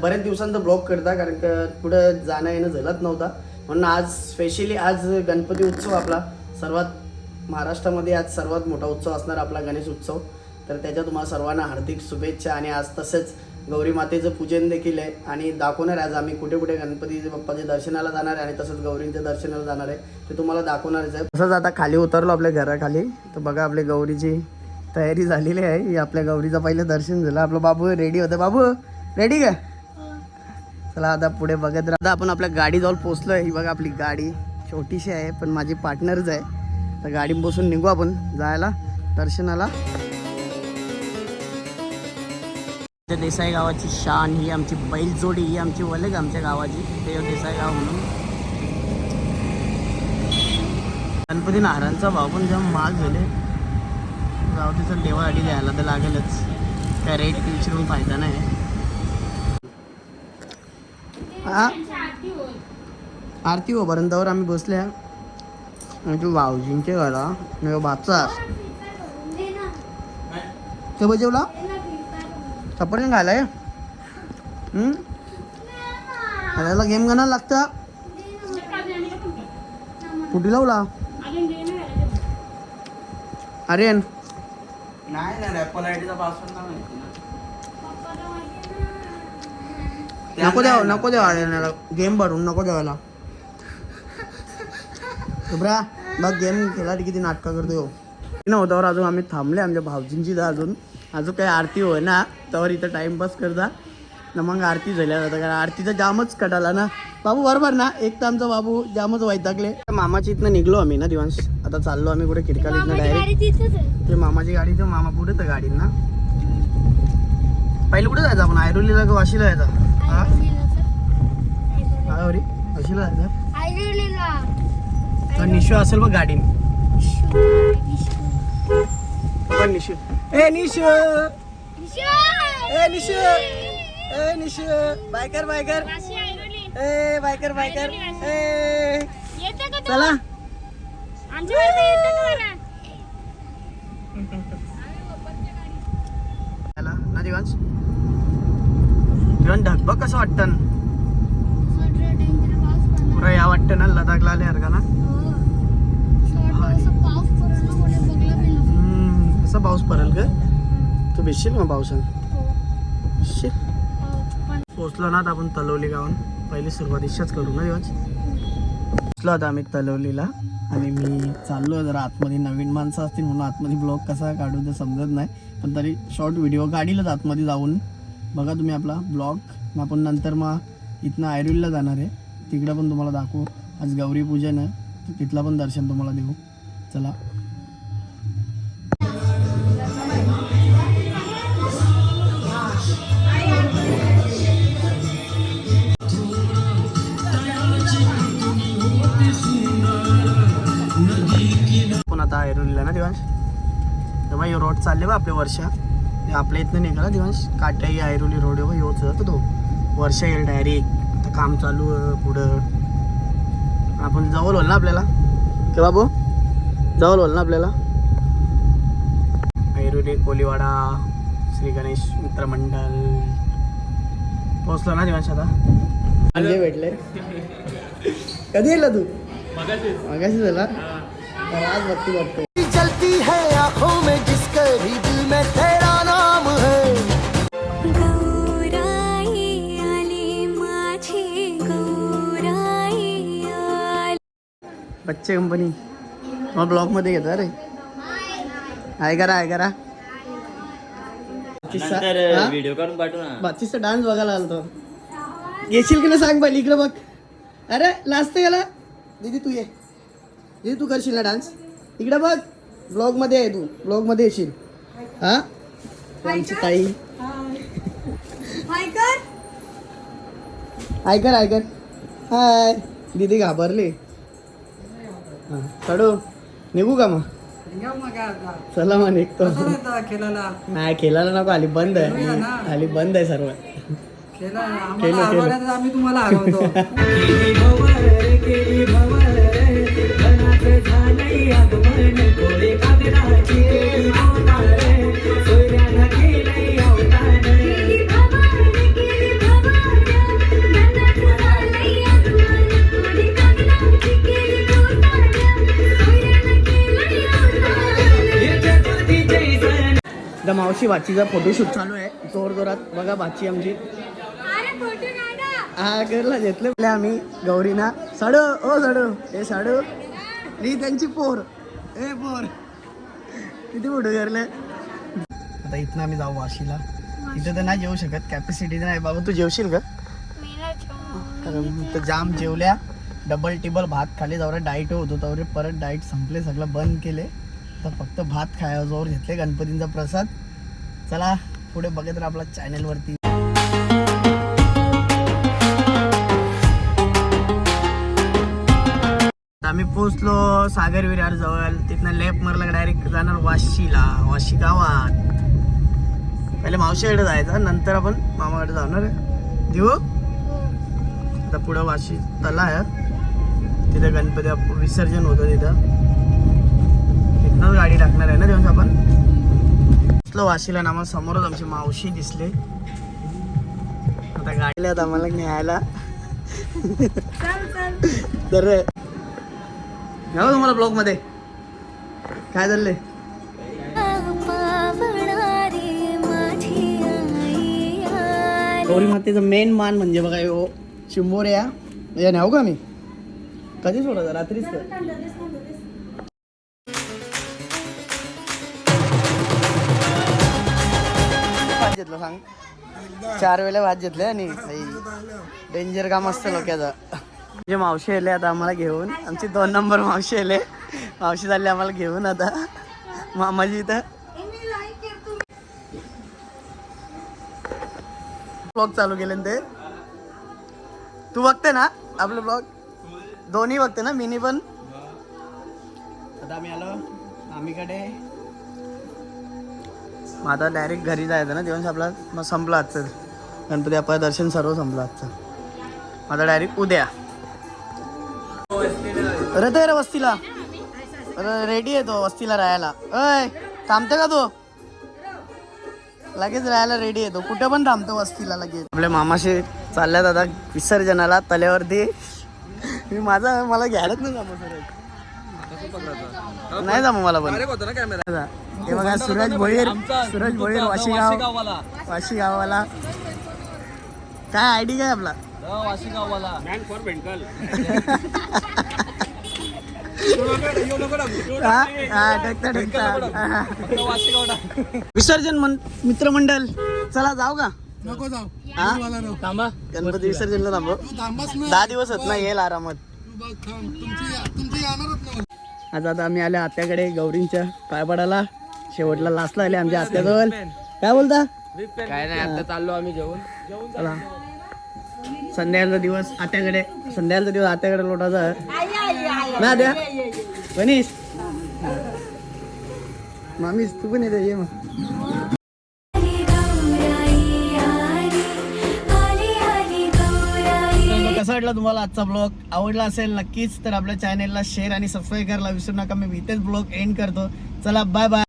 बरेच दिवसांचा ब्लॉग करता कारण का कुठं जाणं येणं झालंच नव्हता. म्हणून आज स्पेशली आज गणपती उत्सव आपला. सर्वात महाराष्ट्रामध्ये आज सर्वात मोठा उत्सव असणार आपला गणेश उत्सव. तर त्याच्या तुम्हाला सर्वांना हार्दिक शुभेच्छा आणि आज तसंच गौरी मातेचं पूजन देखील आहे. आणि दाखवणार आहे आज आम्ही कुठे कुठे गणपती बाप्पाच्या दर्शनाला जाणार आहे आणि तसंच गौरींच्या दर्शनाला जाणार आहे. ते तुम्हाला दाखवणारच आहे. तसंच आता खाली उतरलो आपल्या घराखाली. तर बघा आपल्या गौरीची तयारी झालेली आहे. ही आपल्या गौरीचं पहिलं दर्शन झालं. आपलं बाबू रेडी होतं. बाबू रेडी का? चला आता पुढे बघत राहा. आपण आपल्या गाडीजवळ पोचलो आहे ही बघा आपली गाडी. छोटीशी आहे पण माझी पार्टनरच आहे. तर गाडी बसून निघू आपण जायला दर्शनाला. देसाई गावाची शान ही आमची बैलजोडी ही आमची वलग आमच्या गावाची. ते देसाई गाव म्हणून. गणपती नारायणचा भाव पण जेव्हा महाग झाले जाऊ तिचं देवासाठी द्यायला तर लागेलच. त्या रेट विचारून फायदा नाही. हा? आरती हो पर्यंतवर आम्ही बसल्या आणि तू भाऊजींचे घरा बाचा ते बजेवला सफरचंद घालाय हम्म? त्याला गेम गणा लागतं. कुठे लावला? आर्यन नाही ना रॅपल आयडीचा पासवर्ड नाही नको द्यावं नको द्यावं आर्यनला गेम भरून नको द्यावायला शुभ्रा बघ गेम खेळा किती नाटकं करतो ह्यो. नव्हत्यावर अजून आम्ही थांबले आमच्या भाऊजींची तर अजून अजून काही आरती होय ना तर इथं टाइमपास करता न मग आरती झाल्या जातं कारण आरतीचा जामच कटाला ना बाबू बरोबर ना एक तर आमचा बाबू जामच वैतागले मामाची इथनं निघलो आम्ही ना दिवांश आता चाललो आम्ही कुठे खिडकाला इथनं डायरेक्ट ते मामाची गाडी ते मामा पुढे तर गाडी ना पहिले कुठे जायचं आपण ऐरोलीला का वाशीला जायचं तर निशू असेल बघ गाडी पण निशू. ए निशू! ए निशू! ए निशू! Biker biker. ए बायकर बायकर. ए. चला. चला ना दिवांश दिवान ढगबग कसं वाटतं? पुरा या वाटतं ना लदाखला आले का ना हम्म, कसा पाऊस पडेल का तू भिजशील मग पावसानं भिजशील पोचलो ना आपण तलवली गावून पहिली सुरुवात इच्छाच करू ना दिवस? पोचलो आता आम्ही तलवलीला. आणि मी चाललो जरा आतमध्ये. नवीन माणसं असतील म्हणून आतमध्ये ब्लॉग कसा काढू ते समजत नाही. पण तरी शॉर्ट व्हिडिओ काढीलच आतमध्ये जाऊन. बघा तुम्ही आपला ब्लॉग. आपण नंतर मग इथनं ऐरोलीला जाणार आहे. तिकडं पण तुम्हाला दाखवू. आज गौरी पूजन आहे. तिथला पण दर्शन तुम्हाला देऊ. चला. पण आता ऐरोलीला ना दिवस तेव्हा हे रोड चालले बा आपले वर्षा. आपल्या इथनं निघाला दिवांश काटाई ऐरोली रोड बा ह्योच जातो तो वर्षा येईल डायरेक्ट आता काम चालू आहे पुढं. आपण जवळ होल ना आपल्याला? के बाबू? जवळ होल ना आपल्याला? ऐरोली कोलीवाडा श्री गणेश मित्रमंडळ पोहोचलो ना दिवांश आता? म्हणजे भेटले. कधी येला तू? मगाशी झाला आज बघती बघतो चलती है आंखों में जिसके भी बच्चे कंपनी मग ब्लॉगमध्ये घेतो रे आहे करा आहे करा. नंतर व्हिडिओ काढून पाठवू ना. बाकीचा डान्स बघायला आलतो येशील की नाही सांग पहिले इकडे बघ. अरे लाजते गेला. दीदी तू ये. दीदी तू करशील ना डान्स इकडे बघ. ब्लॉगमध्ये आहे तू. ब्लॉगमध्ये येशील. हा? आमची ताई. ऐकर ऐकर हाय. दीदी घाबरली. हा. चढू निघू का मग? चला मग निघतो. नाही खेळायला? नको आली बंद आहे. आली बंद आहे सर्व. आम्ही तुम्हाला हरवतो. मावशी भाचीचा फोटोशूट चालू आहे. जोर जोरात बघा भाची आमची. हा करला घेतले आम्ही गौरीना. साडू ओ साडू. हे साडू. ही त्यांची पोर. ए पोर. किती फोटो करले आता इथनं आम्ही जाऊ वाशीला. इथं तर नाही जेवू शकत. कॅपॅसिटी नाही. बाबा तू जेवशील का? तर जाम जेवल्या. डबल टिबल भात खाली जाऊ डाईट होतो. तर परत डाईट संपले. सगळं बंद केले. आता फक्त भात खाया जोर घेतले गणपतींचा प्रसाद. चला पुढे बघत राहा आपला चॅनलवरती आम्ही पोचलो सागर विरार जवळ. तिथनं लेफ्ट मारला डायरेक्ट जाणार वाशीला वाशी गावात. पहिले मावशीकडे जायचं नंतर आपण मामाकडे जाणार देऊ आता पुढं वाशी तला आहे. तिथे गणपती विसर्जन होतं तिथं. तिथनंच गाडी टाकणार आहे ना तेव्हा आपण? पोचलो वाशीला ना आम्हाला समोरच आमची मावशी दिसले. आता गाडीला आहेत आम्हाला न्यायला. तर घ्या तुम्हाला ब्लॉगमध्ये. काय चाललंय. गौरी मातेचं मेन मान म्हणजे बघा हो चिंबोऱ्या. या न्याव का मी? कधी सोडायचं रात्रीच भात घेतलं सांग. चार वेळेला भात घेतले आणि डेंजर काम असतं लोक्याचं म्हणजे मावशी आले आता आम्हाला घेऊन आमची दोन नंबर मावशी आले. मावशी झाले आम्हाला घेऊन आता. मामाजी इथं. ब्लॉग चालू केले ते. तू बघते ना आपलं ब्लॉग दोन्ही बघते ना मिनी पण? आता आम्ही आलो. आम्हीकडे मग आता डायरेक्ट घरी जायचं ना दिवस आपला मग संपला आजचं. गणपती आपलं दर्शन सर्व संपलं आजचं. आता डायरेक्ट उद्या. अरे ते रे वस्तीला. अरे रेडी आहे तो वस्तीला राहायला. अय थांबते का तो? लगेच राहायला रेडी येतो कुठे पण थांबतो वस्तीला लगेच. आपल्या मामाशी चालल्यात आता विसर्जनाला तल्यावरती. मी माझा मला घ्यायलाच नाही जमत. सर नाही जमू मला पण. जा. हे बघा सूरज भोईर सूरज भोईर वाशीगाव वाशी गावाला काय आयडी काय आपला? हा? हा. विसर्जन मित्रमंडळ चला जाऊ का? नको जाऊ. हा? थांबा. गणपती विसर्जनला ना. दहा दिवस होत ना येईल आरामात. बघ थांब. तुमची तुमची येणारच नाही. आज आता आम्ही आले आत्याकडे गौरींच्या पाय पडायला शेवटला लास्टला आले आमच्या आत्याजवळ. काय बोलता? काय नाही आता चाललो आम्ही जेवण चला. संध्याकाळचा दिवस आत्याकडे. संध्याकाळचा दिवस आत्याकडे लोटाचा ना द्या गणेश? मामीस तू पण येते ये मग. वाटला तुम्हाला आजचा ब्लॉग आवडला असेल नक्कीच तर आपल्या चॅनेलला शेअर आणि सबस्क्राईब करायला विसरू नका. मी इथेच ब्लॉग एंड करतो. चला बाय बाय